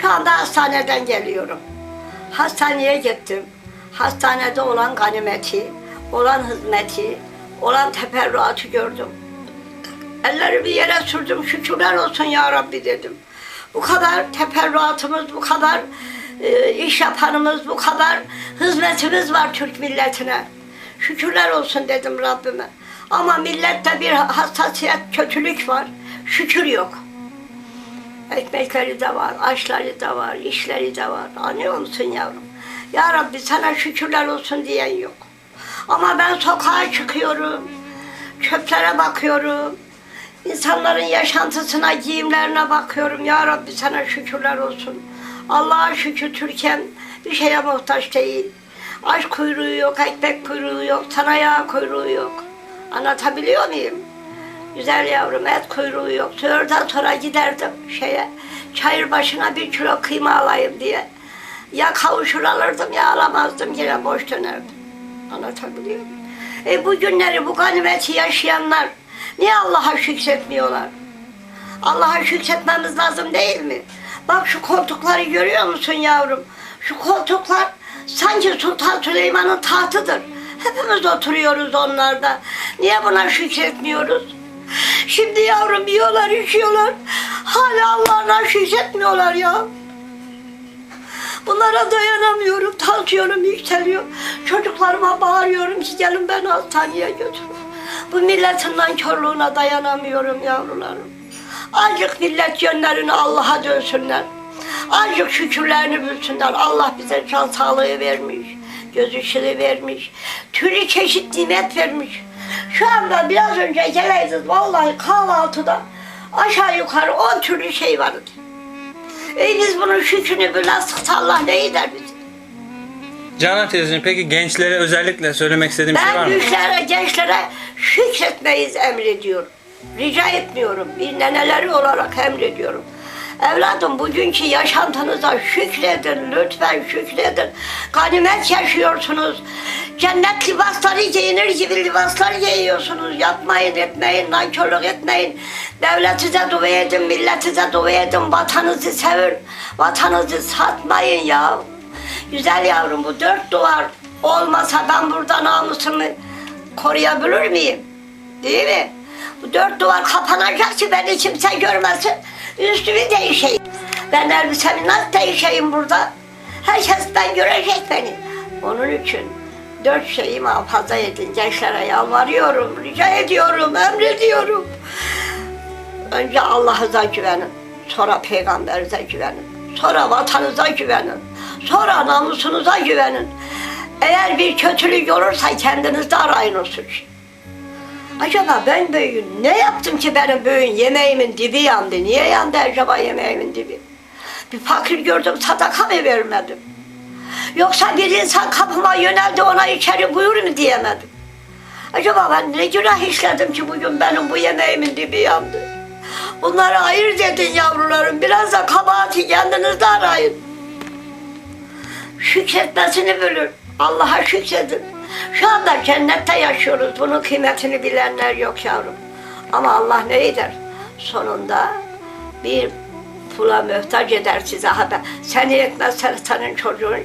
Şu anda hastaneden geliyorum. Hastaneye gittim. Hastanede olan ganimeti, olan hizmeti, olan teferruatı gördüm. Ellerimi yere sürdüm, şükürler olsun ya Rabbi dedim. Bu kadar teferruatımız, bu kadar e, iş yapanımız, bu kadar hizmetimiz var Türk milletine. Şükürler olsun dedim Rabbime. Ama millette bir hassasiyet, kötülük var. Şükür yok. Ekmekleri de var, aşları da var, işleri de var. Anlıyor musun yavrum? Ya Rabbi sana şükürler olsun diyen yok. Ama ben sokağa çıkıyorum, çöplere bakıyorum, insanların yaşantısına, giyimlerine bakıyorum. Ya Rabbi sana şükürler olsun. Allah'a şükür Türkiye'm bir şeye muhtaç değil. Aş kuyruğu yok, ekmek kuyruğu yok, sanayi kuyruğu yok. Anlatabiliyor muyum? Güzel yavrum et kuyruğu yok. Söğürden sonra giderdim şeye. Çayır başına bir kilo kıyma alayım diye. Ya kavuşur alırdım ya alamazdım yine boş dönerdim. Anlatabiliyor muyum? E bu günleri bu ganimeti yaşayanlar niye Allah'a şükretmiyorlar? Allah'a şükretmemiz lazım değil mi? Bak şu koltukları görüyor musun yavrum? Şu koltuklar sanki Sultan Süleyman'ın tahtıdır. Hepimiz oturuyoruz onlarda. Niye buna şükretmiyoruz? Şimdi yavrum yiyorlar, içiyorlar. Hala Allah'ına şükretmiyorlar ya. Bunlara dayanamıyorum. Tansiyonum yükseliyor. Çocuklarıma bağırıyorum ki gelin beni hastaneye götürün. Bu milletin nankörlüğüne dayanamıyorum yavrularım. Azıcık millet yönlerini Allah'a dönsünler. Azıcık şükürlerini bilsinler. Allah bize can sağlığı vermiş. Göz ışığı vermiş. Türlü çeşit nimet vermiş. Şu anda biraz önce geleydiniz vallahi kahvaltıda aşağı yukarı on türlü şey vardı. E biz bunun şükrünü bilmezsek Allah ne eder bizi? Canan teyzeciğim peki gençlere özellikle söylemek istediğim bir şey var Ben mı? büyüklere, gençlere şükretmeyiz emrediyorum. Rica etmiyorum. Bir neneleri olarak emrediyorum. Evladım bugünkü yaşantınıza şükredin, lütfen şükredin. Ganimet yaşıyorsunuz. Cennet libasları giyinir gibi libaslar giyiyorsunuz. Yapmayın, etmeyin, nankörlük etmeyin. Devletinize dua edin, milletinize dua edin. Vatanınızı sevin. Vatanınızı satmayın ya. Güzel yavrum bu dört duvar olmasa ben burada namusumu koruyabilir miyim? Değil mi? Bu dört duvar kapanacak ki beni kimse görmesin. Üstümü değişeyim. Ben elbisemi nasıl değişeyim burada? Herkes ben görecek beni. Onun için dört şeyi muhafaza edin. Gençlere yalvarıyorum, rica ediyorum, emrediyorum. Önce Allah'a güvenin. Sonra peygamberinize güvenin. Sonra vatanınıza güvenin. Sonra namusunuza güvenin. Eğer bir kötülük olursa kendinizde arayın o suçu. Acaba ben büyüğün ne yaptım ki benim büyüğün yemeğimin dibi yandı? Niye yandı acaba yemeğimin dibi? Bir fakir gördüm sadaka mı vermedim? Yoksa bir insan kapıma yöneldi ona içeri buyur mu diyemedim? Acaba ben ne günah işledim ki bugün benim bu yemeğimin dibi yandı? Bunları ayırt edin yavrularım. Biraz da kabahati kendinizde arayın. Şükretmesini bilin. Allah'a şükredin. Şu anda cennette yaşıyoruz. Bunun kıymetini bilenler yok yavrum. Ama Allah ne eder? Sonunda bir pula muhtaç eder size haber. Seni etmez senin çocuğun